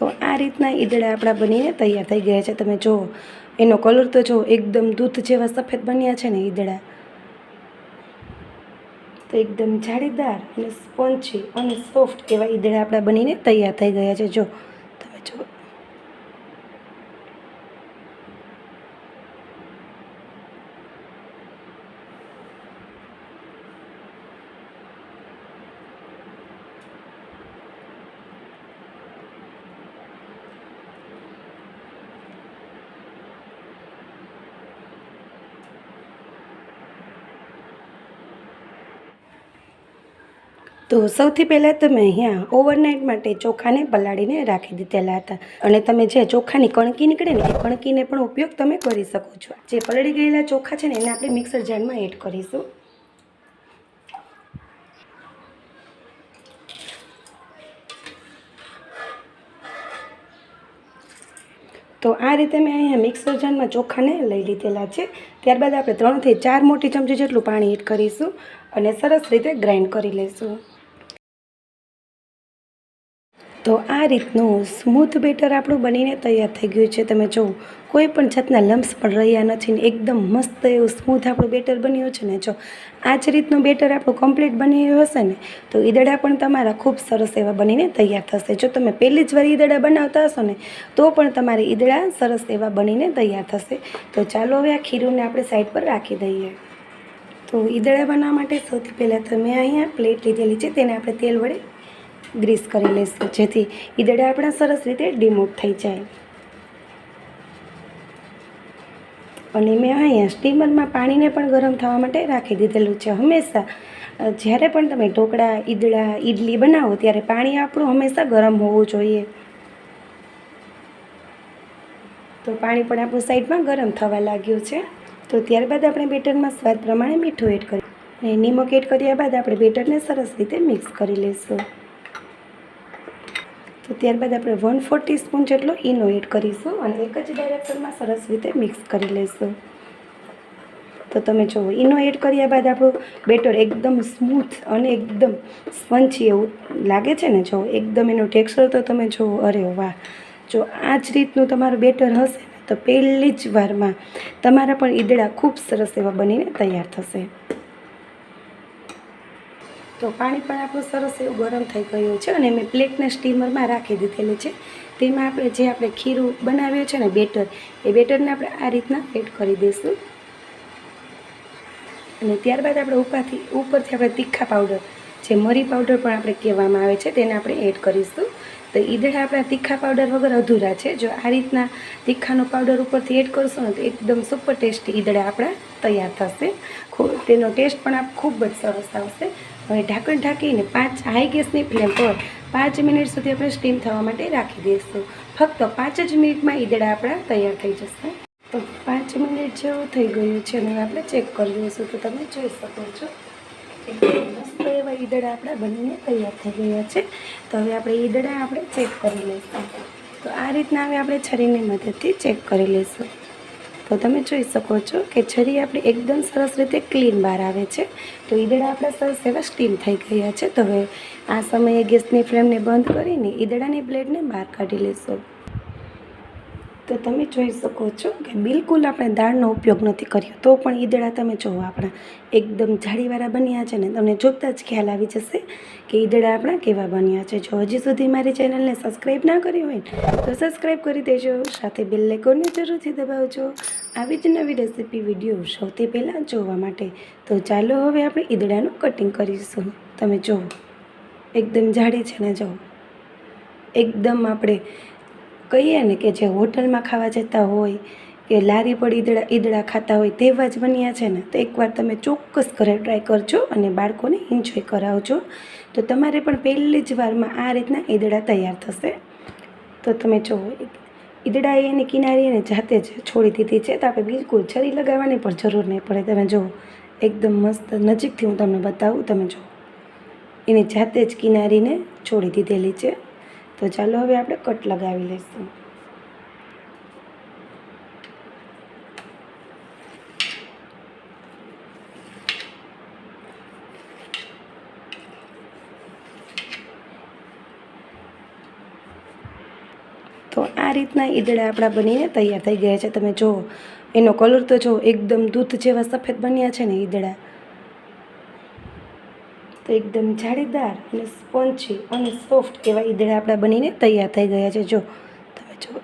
તો આ રીતના ઈદડા આપણા બનીને તૈયાર થઈ ગયા છે. તમે જુઓ એનો કલર તો જો એકદમ દૂધ જેવા સફેદ બન્યા છે ને ઈદડા તો એકદમ જાળીદાર અને સ્પોન્ચી અને સોફ્ટ એવા ઈદડા આપણા બનીને તૈયાર થઈ ગયા છે. જો, તમે જુઓ તો સૌથી પહેલાં તમે અહીંયા ઓવરનાઇટ માટે ચોખાને પલાળીને રાખી દીધેલા હતા. અને તમે જે ચોખાની કણકી નીકળે ને એ કણકીને પણ ઉપયોગ તમે કરી શકો છો. જે પલળી ગયેલા ચોખા છે ને એને આપણે મિક્સર જારમાં એડ કરીશું. તો આ રીતે મેં અહીંયા મિક્સર જારમાં ચોખાને લઈ લીધેલા છે. ત્યારબાદ આપણે ત્રણથી ચાર મોટી ચમચી જેટલું પાણી એડ કરીશું અને સરસ રીતે ગ્રાઇન્ડ કરી લઈશું. તો આ રીતનું સ્મૂથ બેટર આપણું બનીને તૈયાર થઈ ગયું છે. તમે જો, કોઈ પણ જાતના લમ્સ પણ રહ્યા નથી ને એકદમ મસ્ત એવું સ્મૂથ આપણું બેટર બન્યું છે ને જો, આ જ રીતનું બેટર આપણું કમ્પ્લીટ બન્યું હશે ને, તો ઈદડા પણ તમારા ખૂબ સરસ એવા બનીને તૈયાર થશે. જો તમે પહેલી જ વાર ઈદડા બનાવતા હશો ને, તો પણ તમારે ઈદડા સરસ એવા બનીને તૈયાર થશે. તો ચાલો હવે આ ખીરુંને આપણે સાઈડ પર રાખી દઈએ. તો ઈદડા બનાવવા માટે સૌથી પહેલાં તમે અહીંયા પ્લેટ લીધેલી છે, તેને આપણે તેલ વડે ગ્રીસ કરી લઈશું, જેથી ઈદડા આપણા સરસ રીતે ડિમોટ થઈ જાય. અને મેં અહીંયા સ્ટીમરમાં પાણીને પણ ગરમ થવા માટે રાખી દીધેલું છે હંમેશા. જ્યારે પણ તમે ઢોકળા, ઈદડા, ઈડલી બનાવો, ત્યારે પાણી આપણું હંમેશા ગરમ હોવું જોઈએ. તો પાણી પણ આપણું સાઈડમાં ગરમ થવા લાગ્યું છે. તો ત્યારબાદ આપણે બેટરમાં સ્વાદ પ્રમાણે મીઠું એડ કરીએ અને નિમક એડ કર્યા બાદ આપણે બેટરને સરસ રીતે મિક્સ કરી લઈશું. તો ત્યારબાદ આપણે વન ફોર ટીસ્પૂન જેટલો ઈનો એડ કરીશું અને એક જ ડાયરેક્શનમાં સરસ રીતે મિક્સ કરી લઈશું. તો તમે જુઓ ઈનો એડ કર્યા બાદ આપણું બેટર એકદમ સ્મૂથ અને એકદમ સ્પંચી એવું લાગે છે ને જો, એકદમ એનું ટેક્સચર તો તમે જુઓ અરે વાહ! જો આ જ રીતનું તમારું બેટર હશે તો પહેલી જ વારમાં તમારા પણ ઈદડા ખૂબ સરસ એવા બનીને તૈયાર થશે. તો પાણી પણ આપણું સરસ એવું ગરમ થઈ ગયું છે અને મેં પ્લેટને સ્ટીમરમાં રાખી દીધેલી છે. તેમાં આપણે જે આપણે ખીરું બનાવ્યું છે ને બેટર, એ બેટરને આપણે આ રીતના એડ કરી દઈશું. અને ત્યારબાદ આપણે ઉપરથી ઉપરથી આપણે તીખા પાવડર, જે મરી પાવડર પણ આપણે કહેવામાં આવે છે, તેને આપણે એડ કરીશું. તો ઈદડા આપણા તીખા પાવડર વગર અધૂરા છે. જો આ રીતના તીખાનો પાવડર ઉપરથી એડ કરશો ને તો એકદમ સુપર ટેસ્ટી ઈદડા આપણા તૈયાર થશે. તેનો ટેસ્ટ પણ આપ ખૂબ જ સરસ આવશે. હવે ઢાંકણ ઢાંકીને પાંચ હાઈ ગેસની ફ્લેમ પર પાંચ મિનિટ સુધી આપણે સ્ટીમ થવા માટે રાખી દઈશું. ફક્ત પાંચ જ મિનિટમાં ઈદડા આપણા તૈયાર થઈ જશે. તો પાંચ મિનિટ જેવું થઈ ગયું છે અને આપણે ચેક કરી લઈશું તો તમે જોઈ શકો છો. મસ્ત એવા ઈદડા આપણા બનીને તૈયાર થઈ ગયા છે. તો હવે આપણે ઈદડા આપણે ચેક કરી લઈશું. તો આ રીતના હવે આપણે છરીની મદદથી ચેક કરી લઈશું. તો તમે જોઈ શકો છો કે છરી આપણી એકદમ સરસ રીતે ક્લીન બહાર આવે છે. તો ઈદડા આપણા સરસ એવા સ્ટીમ થઈ ગયા છે. તો હવે આ સમયે ગેસની ફ્લેમને બંધ કરીને ઈદડાની બ્લેડને બહાર કાઢી લઈશું તો તમે જોઈ શકો છો કે બિલકુલ આપણે દાળનો ઉપયોગ નથી કર્યો. તો પણ ઈદડા તમે જુઓ આપણા એકદમ જાળીવાળા બન્યા છે ને, તમને જોતાં જ ખ્યાલ આવી જશે કે ઈદડા આપણા કેવા બન્યા છે. જો હજી સુધી મારી ચેનલને સબસ્ક્રાઈબ ના કરી હોય તો સબસ્ક્રાઈબ કરી દેજો. સાથે બેલ લેકોને જરૂરથી દબાવજો. આવી જ નવી રેસીપી વીડિયો સૌથી પહેલાં જોવા માટે. તો ચાલો હવે આપણે ઈદડાનું કટિંગ કરીશું. તમે જુઓ એકદમ જાડી છે ને જુઓ એકદમ આપણે કહીએ ને કે જે હોટલમાં ખાવા જતા હોય, કે લારી પર ઈદડા ઈદડા ખાતા હોય તેવા જ બન્યા છે ને, તો એકવાર તમે ચોક્કસ ઘરે ટ્રાય કરજો અને બાળકોને એન્જોય કરાવજો. તો તમારે પણ પહેલી જ વારમાં આ રીતના ઈદડા તૈયાર થશે. તો તમે જુઓ ઈદડા એની કિનારી એને જાતે જ છોડી દીધી છે, તો આપણે બિલકુલ છરી લગાવવાની પણ જરૂર નહીં પડે. તમે જુઓ એકદમ મસ્ત નજીકથી હું તમને બતાવું, તમે જુઓ એની જાતે જ કિનારીને છોડી દીધેલી છે. તો ચાલો હવે આપણે કટ લગાવી લઈશું. તો આ રીતના ઈદડા આપણા બનીને તૈયાર થઈ ગયા છે. તમે જુઓ એનો કલર તો જુઓ એકદમ દૂધ જેવા સફેદ બન્યા છે ને ઈદડા તો એકદમ જાળીદાર અને સ્પોન્ચી અને સોફ્ટ એવા ઈદળા આપણા બનીને તૈયાર થઈ ગયા છે. જો તમે જો